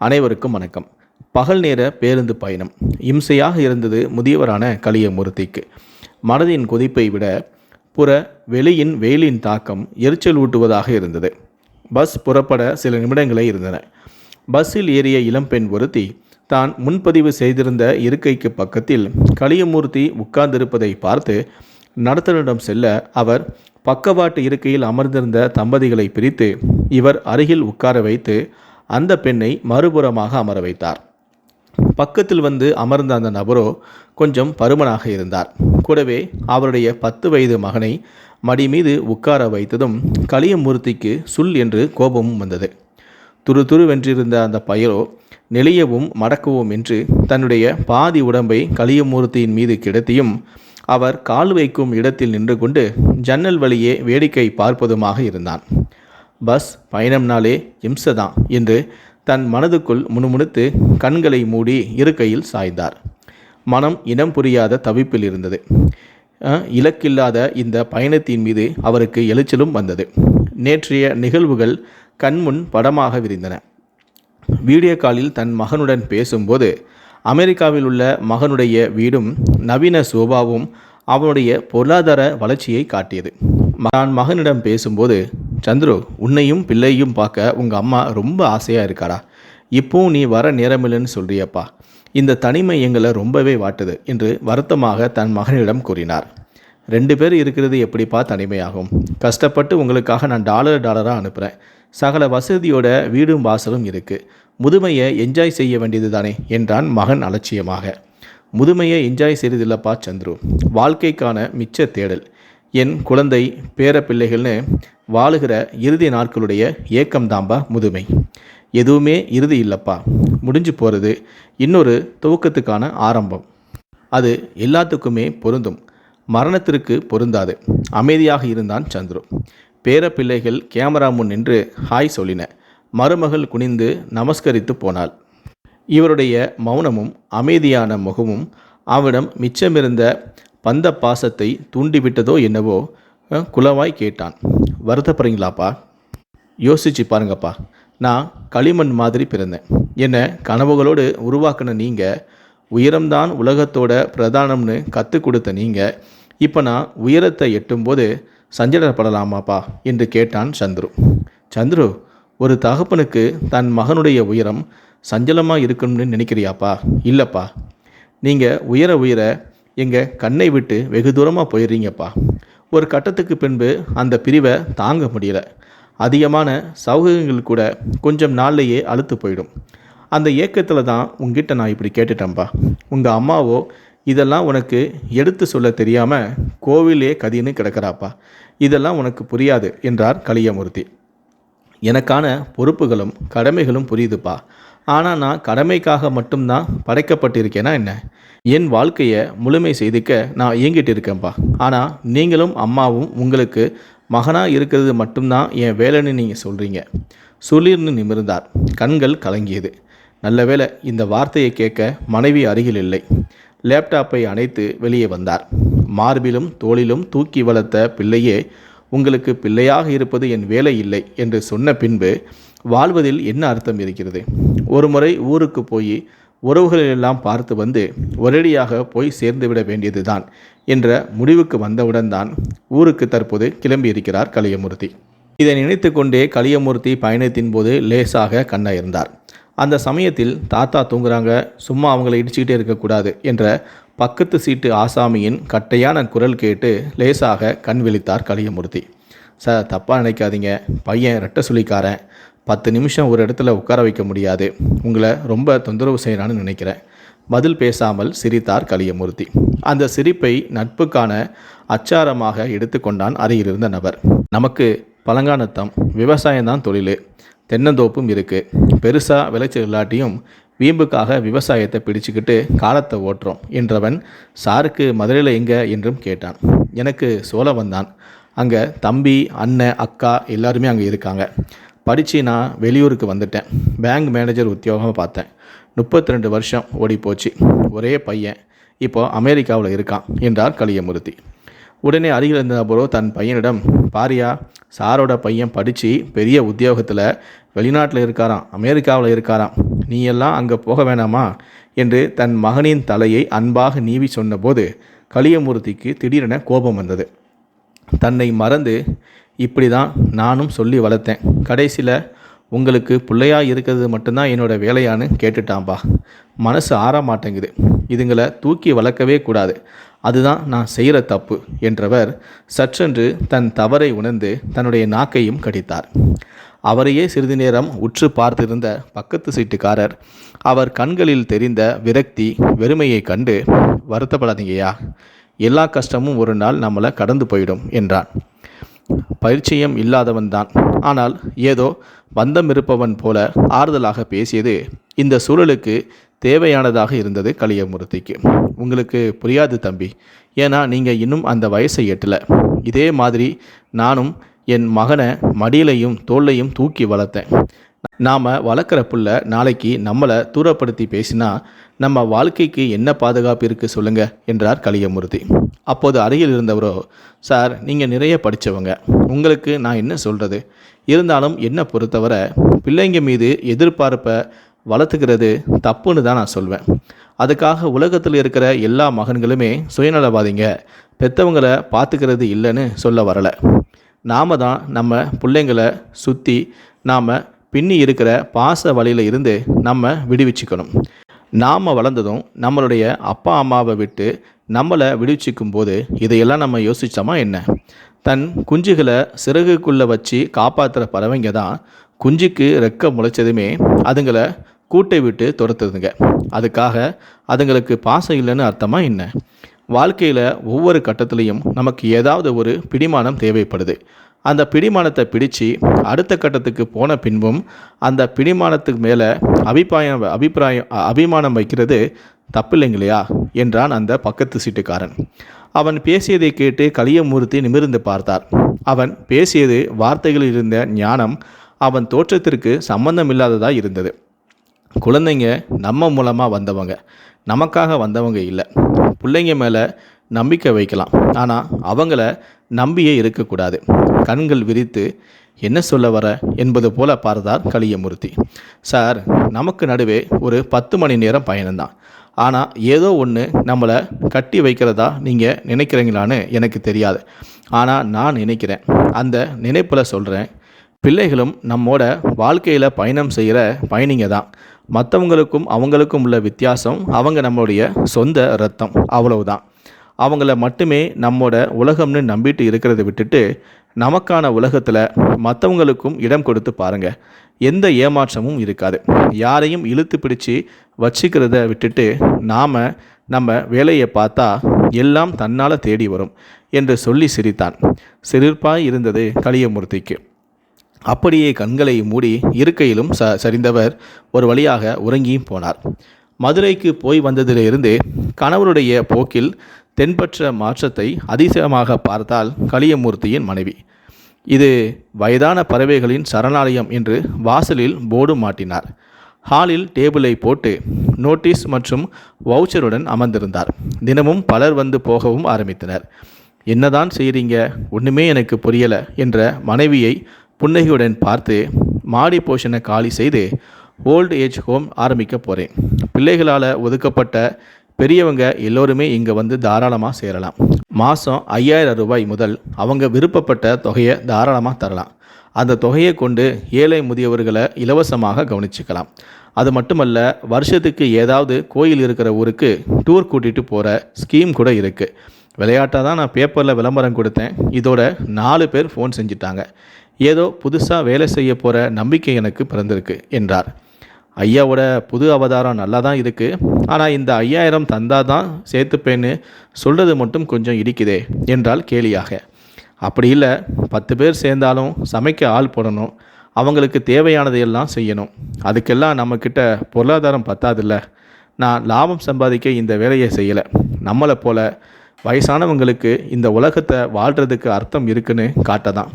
அனைவருக்கும் வணக்கம். பகல் நேர பேருந்து பயணம். இம்சையாக இருந்தது முதியவரான கலியமூர்த்திக்கு மனதின் கொதிப்பை விட புற வெளியின் வெயிலின் தாக்கம் எரிச்சல் ஊட்டுவதாக இருந்தது. பஸ் புறப்பட சில நிமிடங்களே இருந்தன. பஸ்ஸில் ஏறிய இளம்பெண் ஒருத்தி தான் முன்பதிவு செய்திருந்த இருக்கைக்கு பக்கத்தில் கலியமூர்த்தி உட்கார்ந்திருப்பதை பார்த்து நடத்துனரிடம் செல்ல அவர் பக்கவாட்டு இருக்கையில் அமர்ந்திருந்த தம்பதிகளை பிரித்து இவர் அருகில் உட்கார வைத்து அந்த பெண்ணை மறுபுறமாக அமர வைத்தார். பக்கத்தில் வந்து அமர்ந்த அந்த நபரோ கொஞ்சம் பருமனாக இருந்தார். கூடவே அவருடைய பத்து வயது மகனை மடி மீது உட்கார வைத்ததும் கலியமூர்த்திக்கு சுல் என்று கோபமும் வந்தது. துரு துருவென்றிருந்த அந்த பயலோ நெளியவும் மடக்கவும் என்று தன்னுடைய பாதி உடம்பை கலியமூர்த்தியின் மீது கிடத்தியும் அவர் கால் வைக்கும் இடத்தில் நின்று கொண்டு ஜன்னல் வழியே வேடிக்கை பார்ப்பதுமாக இருந்தான். பஸ் பயணம்னாலே இம்சதான் என்று தன் மனதுக்குள் முணுமுணுத்து கண்களை மூடி இருக்கையில் சாய்ந்தார். மனம் இனம் புரியாத தவிப்பில் இருந்தது. இலக்கில்லாத இந்த பயணத்தின் மீது அவருக்கு எழுச்சலும் வந்தது. நேற்றைய நிகழ்வுகள் கண்முன் படமாக விரிந்தன. வீடியோ காலில் தன் மகனுடன் பேசும்போது அமெரிக்காவில் உள்ள மகனுடைய வீடும் நவீன சோபாவும் அவனுடைய பொருளாதார வளர்ச்சியை காட்டியது. நான் மகனிடம் பேசும்போது சந்துரு உன்னையும் பிள்ளையும் பார்க்க உங்கள் அம்மா ரொம்ப ஆசையாக இருக்காடா. இப்போவும் நீ வர நேரமில்லைன்னு சொல்றியப்பா. இந்த தனிமை எங்களை ரொம்பவே வாட்டுது என்று வருத்தமாக தன் மகனிடம் கூறினார். ரெண்டு பேர் இருக்கிறது எப்படிப்பா தனிமையாகும்? கஷ்டப்பட்டு உங்களுக்காக நான் டாலர் டாலராக அனுப்புகிறேன் சகல வசதியோட வீடும் வாசலும் இருக்குது முதுமையை என்ஜாய் செய்ய வேண்டியது தானே என்றான் மகன் அலட்சியமாக. முதுமையை என்ஜாய் செய்ததில்லப்பா சந்துரு. வாழ்க்கைக்கான மிச்ச தேடல். என் குழந்தை பேர பிள்ளைகள்னு வாழுகிற இறுதி நாட்களுடைய ஏக்கம்தாம்பா முதுமை. எதுவுமே இறுதி இல்லைப்பா. முடிஞ்சு போகிறது இன்னொரு துவக்கத்துக்கான ஆரம்பம். அது எல்லாத்துக்குமே பொருந்தும். மரணத்திற்கு பொருந்தாது. அமைதியாக இருந்தான் சந்துரு. பேர பிள்ளைகள் கேமரா முன் நின்று ஹாய் சொல்லின. மருமகள் குனிந்து நமஸ்கரித்து போனாள். இவருடைய மௌனமும் அமைதியான முகமும் அவனிடம் மிச்சமிருந்த பந்த பாசத்தை தூண்டிவிட்டதோ என்னவோ குலவாய் கேட்டான். வருத்தப்படுறீங்களாப்பா? யோசிச்சு பாருங்கப்பா நான் களிமண் மாதிரி பிறந்தேன். என்னை கனவுகளோடு உருவாக்கின நீங்கள் உயரம்தான் உலகத்தோட பிரதானம்னு கற்றுக் கொடுத்த நீங்கள் இப்போ நான் உயரத்தை எட்டும்போது சஞ்சலப்படலாமாப்பா? என்று கேட்டான் சந்துரு. சந்துரு ஒரு தகப்பனுக்கு தன் மகனுடைய உயரம் சஞ்சலமாக இருக்கணும்னு நினைக்கிறியாப்பா? இல்லைப்பா. நீங்கள் உயர உயர எங்கள் கண்ணை விட்டு வெகு தூரமாக போயிடுறீங்கப்பா. ஒரு கட்டத்துக்கு பின்பு அந்த பிரிவை தாங்க முடியல. அதிகமான சௌகரியங்கள் கூட கொஞ்சம் நாள்லையே அழுத்து போயிடும். அந்த ஏக்கத்தில் தான் உங்ககிட்ட நான் இப்படி கேட்டுட்டேன்ப்பா உங்கள் அம்மாவோ இதெல்லாம் உனக்கு எடுத்து சொல்ல தெரியாமல் கோவிலே கதின்னு கிடக்கிறாப்பா. இதெல்லாம் உனக்கு புரியாது என்றார் கலியமூர்த்தி. எனக்கான பொறுப்புகளும் கடமைகளும் புரியுதுப்பா. ஆனால் நான் கடமைக்காக மட்டும்தான் படைக்கப்பட்டிருக்கேனா என்ன? என் வாழ்க்கையை முழுமை செய்துக்க நான் இயங்கிட்டு இருக்கேன்ப்பா ஆனால் நீங்களும் அம்மாவும் உங்களுக்கு மகனாக இருக்கிறது மட்டும்தான் என் வேலைன்னு நீங்கள் சொல்கிறீங்க சுளிர்னு நிமிர்ந்தார். கண்கள் கலங்கியது. நல்ல வேளை இந்த வார்த்தையை கேட்க மனைவி அருகில் இல்லை. லேப்டாப்பை அணைத்து வெளியே வந்தார். மார்பிலும் தோளிலும் தூக்கி வளர்த்த பிள்ளையே உங்களுக்கு பிள்ளையாக இருப்பது என் வேலை இல்லை என்று சொன்ன பின்பு வாழ்வதில் என்ன அர்த்தம் இருக்கிறது? ஒரு முறை ஊருக்கு போய் உறவுகளெல்லாம் பார்த்து வந்து ஒரேடியாக போய் சேர்ந்துவிட வேண்டியதுதான் என்ற முடிவுக்கு வந்தவுடன் தான் ஊருக்கு தற்போது கிளம்பியிருக்கிறார் கலியமூர்த்தி. இதை நினைத்து கொண்டே கலியமூர்த்தி பயணத்தின் போது லேசாக கண்ணாயிருந்தார். அந்த சமயத்தில் தாத்தா தூங்குறாங்க சும்மா அவங்கள இடிச்சுக்கிட்டே இருக்கக்கூடாது என்ற பக்கத்து சீட்டு ஆசாமியின் கட்டையான குரல் கேட்டு லேசாக கண் விழித்தார் கலியமூர்த்தி. சார் தப்பாக நினைக்காதீங்க. பையன் ரெட்ட சுழிக்காரன். பத்து நிமிஷம் ஒரு இடத்துல உட்கார வைக்க முடியாது. உங்களை ரொம்ப தொந்தரவு செய்யறான்னு நினைக்கிறேன். பதில் பேசாமல் சிரித்தார் கலியமூர்த்தி. அந்த சிரிப்பை நட்புக்கான அச்சாரமாக எடுத்துக்கொண்டான் அருகிலிருந்த நபர். நமக்கு பழங்கானத்தம் விவசாயம்தான் தொழில். தென்னந்தோப்பும் இருக்குது பெருசாக விளைச்சல் இல்லாட்டியும் வீம்புக்காக விவசாயத்தை பிடிச்சுக்கிட்டு காலத்தை ஓட்டுறோம் என்றவன் சாருக்கு மதுரையில் எங்கே? என்றும் கேட்டான். எனக்கு சோழ வந்தான் அங்கே தம்பி அண்ணன் அக்கா எல்லாருமே அங்கே இருக்காங்க. படித்து நான் வெளியூருக்கு வந்துட்டேன். பேங்க் மேனேஜர் உத்தியோகம் பார்த்தேன். முப்பத்தி ரெண்டு வருஷம் ஓடி போச்சு ஒரே பையன். இப்போ அமெரிக்காவில் இருக்கான் என்றார் கலியமூர்த்தி உடனே அருகில் இருந்த நபரோ தன் பையனிடம் பாரியா சாரோட பையன் படித்து பெரிய உத்தியோகத்தில் வெளிநாட்டில் இருக்காராம் அமெரிக்காவில் இருக்காராம். நீ எல்லாம் அங்கே போக வேணாமா? என்று தன் மகனின் தலையை அன்பாக நீவி சொன்னபோது கலியமூர்த்திக்கு திடீரென கோபம் வந்தது. தன்னை மறந்து இப்படி தான் நானும் சொல்லி வளர்த்தேன். கடைசியில் உங்களுக்கு பிள்ளையா இருக்கிறது மட்டும்தான் என்னோட வேலையான்னு கேட்டுட்டான்பா மனசு ஆற மாட்டேங்குது. இதுங்களை தூக்கி வளர்க்கவே கூடாது. அதுதான் நான் செய்கிற தப்பு என்றவர் சற்றென்று தன் தவறை உணர்ந்து தன்னுடைய நாக்கையும் கடித்தார். அவரையே சிறிது நேரம் உற்று பார்த்திருந்த பக்கத்து சீட்டுக்காரர் அவர் கண்களில் தெரிந்த விரக்தி வெறுமையை கண்டு வருத்தப்படாதீங்கய்யா. எல்லா கஷ்டமும் ஒரு நாள் நம்மளை கடந்து போயிடும் என்றான். பரிச்சயம் இல்லாதவன் தான் ஆனால் ஏதோ பந்தம் இருப்பவன் போல ஆறுதலாக பேசியது இந்த சூழலுக்கு தேவையானதாக இருந்தது கலியமூர்த்திக்கு. உங்களுக்கு புரியாது தம்பி. ஏன்னா நீங்கள் இன்னும் அந்த வயசை எட்டலை. இதே மாதிரி நானும் என் மகனை மடியிலையும் தோல்லையும் தூக்கி வளர்த்தேன். நாம் வளர்க்குற புள்ள நாளைக்கு நம்மளை தூரப்படுத்தி பேசினா நம்ம வாழ்க்கைக்கு என்ன பாதுகாப்பு இருக்குது சொல்லுங்க என்றார் கலியமூர்த்தி அப்போது அருகில் இருந்தவரோ சார் நீங்கள் நிறைய படித்தவங்க உங்களுக்கு நான் என்ன சொல்கிறது இருந்தாலும் என்ன பொறுத்தவரை பிள்ளைங்க மீது எதிர்பார்ப்பை வளர்த்துக்கிறது தப்புன்னு தான் நான் சொல்வேன். அதுக்காக உலகத்தில் இருக்கிற எல்லா மகன்களுமே சுயநலவாதிங்க. பெற்றவங்களை பார்த்துக்கிறது இல்லைன்னு சொல்ல வரலை. நாம தான் நம்ம பிள்ளைங்களை சுற்றி நாம் பின்னி இருக்கிற பாச வழியில் இருந்து நம்ம விடுவிச்சுக்கணும். நாம் வளர்ந்ததும் நம்மளுடைய அப்பா அம்மாவை விட்டு நம்மளை விடுவிச்சிக்கும் போது இதையெல்லாம் நம்ம யோசித்தோமா என்ன? தன் குஞ்சுகளை சிறகுக்குள்ளே வச்சு காப்பாற்றுற பறவைங்க தான் குஞ்சுக்கு ரெக்க முளைச்சதுமே அதுங்களை கூட்டை விட்டு துரத்துதுங்க. அதுக்காக அதுங்களுக்கு பாசம் இல்லைன்னு அர்த்தமாக என்ன? வாழ்க்கையில் ஒவ்வொரு கட்டத்துலேயும் நமக்கு ஏதாவது ஒரு பிடிமானம் தேவைப்படுது. அந்த பிடிமானத்தை பிடிச்சு அடுத்த கட்டத்துக்கு போன பின்பும் அந்த பிடிமானத்துக்கு மேலே அபிப்பிராயம் அபிப்பிராயம் அபிமானம் வைக்கிறது தப்பில்லைங்களையா? என்றான் அந்த பக்கத்து சீட்டுக்காரன். அவன் பேசியதை கேட்டு கலியமூர்த்தி நிமிர்ந்து பார்த்தார். அவன் பேசியது வார்த்தைகளில் இருந்த ஞானம் அவன் தோற்றத்திற்கு சம்பந்தமில்லாததாக இருந்தது. குழந்தைங்க நம்ம மூலமாக வந்தவங்க. நமக்காக வந்தவங்க இல்லை. பிள்ளைங்க மேலே நம்பிக்கை வைக்கலாம். ஆனால் அவங்கள நம்பியே இருக்கக்கூடாது. கண்கள் விரித்து என்ன சொல்ல வர? என்பது போல பார்த்தார் கலியமூர்த்தி சார் நமக்கு நடுவே ஒரு பத்து மணி நேரம் பயணம்தான். ஆனால் ஏதோ ஒன்று நம்மளை கட்டி வைக்கிறதா நீங்கள் நினைக்கிறீங்களான்னு எனக்கு தெரியாது. ஆனால் நான் நினைக்கிறேன். அந்த நினைப்பில் சொல்கிறேன் பிள்ளைகளும் நம்மோட வாழ்க்கையில் பயணம் செய்கிற பயணிங்க தான். மற்றவங்களுக்கும் அவங்களுக்கும் உள்ள வித்தியாசம் அவங்க நம்மளுடைய சொந்த ரத்தம். அவ்வளவுதான். அவங்கள மட்டுமே நம்மோட உலகம்னு நம்பிட்டு இருக்கிறத விட்டுட்டு நமக்கான உலகத்தில் மற்றவங்களுக்கும் இடம் கொடுத்து பாருங்க. எந்த ஏமாற்றமும் இருக்காது. யாரையும் இழுத்து பிடிச்சு வச்சுக்கிறத விட்டுட்டு நாம் நம்ம வேலையை பார்த்தா எல்லாம் தன்னால் தேடி வரும் என்று சொல்லி சிரித்தான். சிரிப்பாய் இருந்தது கலியமூர்த்திக்கு அப்படியே கண்களை மூடி இருக்கையிலும் ச சரிந்தவர் ஒரு வழியாக உறங்கியும் போனார். மதுரைக்கு போய் வந்ததிலிருந்து கணவருடைய போக்கில் தென்பற்ற மாற்றத்தை அதிசயமாக பார்த்தால் கலியமூர்த்தியின் மனைவி. இது வயதான பறவைகளின் சரணாலயம் என்று வாசலில் போர்டு மாட்டினார். ஹாலில் டேபிளை போட்டு நோட்டீஸ் மற்றும் வவுச்சருடன் அமர்ந்திருந்தார். தினமும் பலர் வந்து போகவும் ஆரம்பித்தனர். என்னதான் செய்கிறீங்க ஒன்றுமே எனக்கு புரியலை என்ற மனைவியை புன்னகையுடன் பார்த்து மாடி போஷனை காலி செய்து ஓல்டு ஏஜ் ஹோம் ஆரம்பிக்க போகிறேன் பிள்ளைகளால் ஒதுக்கப்பட்ட பெரியவங்க எல்லோருமே இங்கே வந்து தாராளமாக சேரலாம். மாதம் ஐயாயிரம் ரூபாய் முதல் அவங்க விருப்பப்பட்ட தொகையை தாராளமாக தரலாம். அந்த தொகையை கொண்டு ஏழை முதியவர்களை இலவசமாக கவனிச்சுக்கலாம். அது மட்டுமல்ல வருஷத்துக்கு ஏதாவது கோயில் இருக்கிற ஊருக்கு டூர் கூட்டிகிட்டு போகிற ஸ்கீம் கூட இருக்குது விளையாட்டாக தான் நான் பேப்பரில் விளம்பரம் கொடுத்தேன். இதோட நாலு பேர் ஃபோன் செஞ்சிட்டாங்க. ஏதோ புதுசாக வேலை செய்ய போகிற நம்பிக்கை எனக்கு பிறந்திருக்கு என்றார். ஐயாவோட புது அவதாரம் நல்லா தான் இருக்குது ஆனால் இந்த ஐயாயிரம் தந்தா தான் சேர்த்துப்பேன்னு சொல்கிறது மட்டும் கொஞ்சம் இடிக்குதே என்றால் கேலியாக. அப்படி இல்லை பத்து பேர் சேர்ந்தாலும் சமைக்க ஆள் போடணும். அவங்களுக்கு தேவையானதையெல்லாம் செய்யணும். அதுக்கெல்லாம் நம்மக்கிட்ட பொருளாதாரம் பத்தாதில்ல. நான் லாபம் சம்பாதிக்க இந்த வேலையை செய்யலை. நம்மளை போல் வயசானவங்களுக்கு இந்த உலகத்தை வாழ்கிறதுக்கு அர்த்தம் இருக்குன்னு காட்ட தான்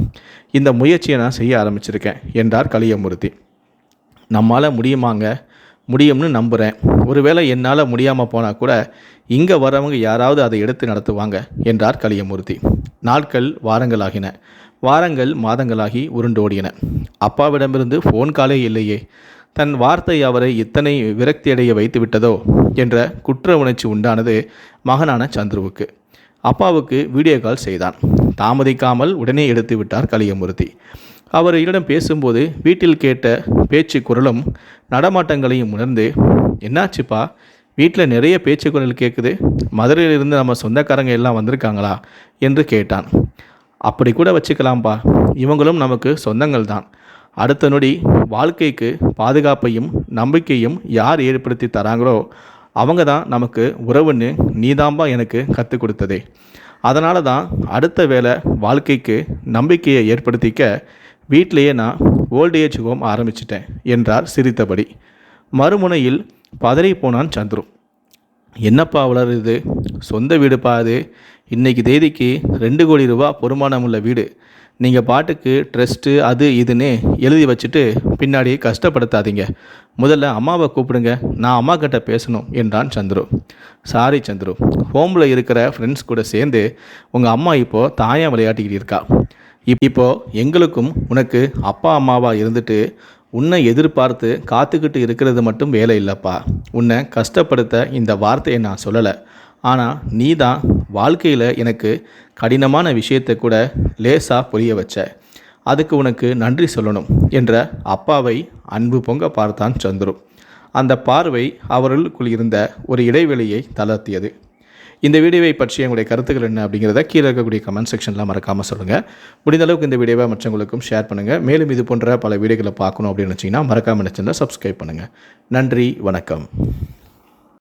இந்த முயற்சியை நான் செய்ய ஆரம்பிச்சிருக்கேன் என்றார் கலியமூர்த்தி. நம்மால் முடியுமாங்க? முடியும்னு நம்புகிறேன் ஒருவேளை என்னால் முடியாமல் போனால் கூட இங்கே வரவங்க யாராவது அதை எடுத்து நடத்துவாங்க என்றார் கலியமூர்த்தி நாட்கள் வாரங்களாகின. வாரங்கள் மாதங்களாகி உருண்டோடியன. அப்பாவிடமிருந்து ஃபோன் காலே இல்லையே. தன் வார்த்தை அவரை இத்தனை விரக்தியடைய வைத்து விட்டதோ என்ற குற்ற உணர்ச்சி உண்டானது மகனான சந்துருவுக்கு. அப்பாவுக்கு வீடியோ கால் செய்தான். தாமதிக்காமல் உடனே எடுத்து விட்டார் கலியமூர்த்தி அவரிடம் பேசும்போது வீட்டில் கேட்ட பேச்சு குரலும் நடமாட்டங்களையும் உணர்ந்து என்னாச்சுப்பா? வீட்டில் நிறைய பேச்சு குரல் கேட்குது மதுரையிலிருந்து நம்ம சொந்தக்காரங்க எல்லாம் வந்திருக்காங்களா? என்று கேட்டான். அப்படி கூட வச்சுக்கலாம்ப்பா. இவங்களும் நமக்கு சொந்தங்கள் தான். அடுத்த நொடி வாழ்க்கைக்கு பாதுகாப்பையும் நம்பிக்கையும் யார் ஏற்படுத்தி தராங்களோ அவங்க தான் நமக்கு உறவுன்னு நீதாம்பா எனக்கு கற்றுக் கொடுத்ததே. அதனால தான் அடுத்த வேளை வாழ்க்கைக்கு நம்பிக்கையை ஏற்படுத்திக்க வீட்டிலேயே நான் ஓல்டேஜ் ஹோம் ஆரம்பிச்சிட்டேன் என்றார் சிரித்தபடி. மறுமுனையில் பதறி போனான் சந்துரு. என்னப்பா வளருது? சொந்த வீடு பாது இன்னைக்கு தேதிக்கு ரெண்டு கோடி ரூபா பொறுமானம் உள்ள வீடு. நீங்கள் பாட்டுக்கு ட்ரெஸ்ட்டு அது இதுன்னு எழுதி வச்சுட்டு பின்னாடி கஷ்டப்படுத்தாதீங்க. முதல்ல அம்மாவை கூப்பிடுங்க நான் அம்மா கிட்ட பேசணும் என்றான் சந்துரு. சாரி சந்துரு. ஹோமில் இருக்கிற ஃப்ரெண்ட்ஸ் கூட சேர்ந்து உங்கள் அம்மா இப்போது தாயாக விளையாட்டிக்கிட்டு இருக்கா. இப்போ எங்களுக்கும் உனக்கு அப்பா அம்மாவாக இருந்துட்டு உன்னை எதிர்பார்த்து காத்துக்கிட்டு இருக்கிறது மட்டும் வேலை இல்லைப்பா. உன்னை கஷ்டப்படுத்த இந்த வார்த்தையை நான் சொல்லலை. ஆனால் நீ தான் வாழ்க்கையில் எனக்கு கடினமான விஷயத்தை கூட லேசாக புரிய வச்ச. அதுக்கு உனக்கு நன்றி சொல்லணும் என்ற அப்பாவை அன்பு பொங்க பார்த்தான் சந்துரு. அந்த பார்வை அவர்களுக்குள் இருந்த ஒரு இடைவெளியை தளர்த்தியது. இந்த வீடியோவை பற்றி உங்களுடைய கருத்துக்கள் என்ன அப்படிங்கிறத கீழே இருக்கக்கூடிய கமெண்ட் செக்ஷனில் மறக்காமல் சொல்லுங்கள் முடிந்த அளவுக்கு இந்த வீடியோவை மற்றவங்களுக்கும் ஷேர் பண்ணுங்கள் மேலும் இது போன்ற பல வீடியோக்களை பார்க்கணும் அப்படின்னு நினச்சிங்கன்னா மறக்காமல் நினச்சிருந்தால் சப்ஸ்கிரைப் பண்ணுங்கள் நன்றி வணக்கம்.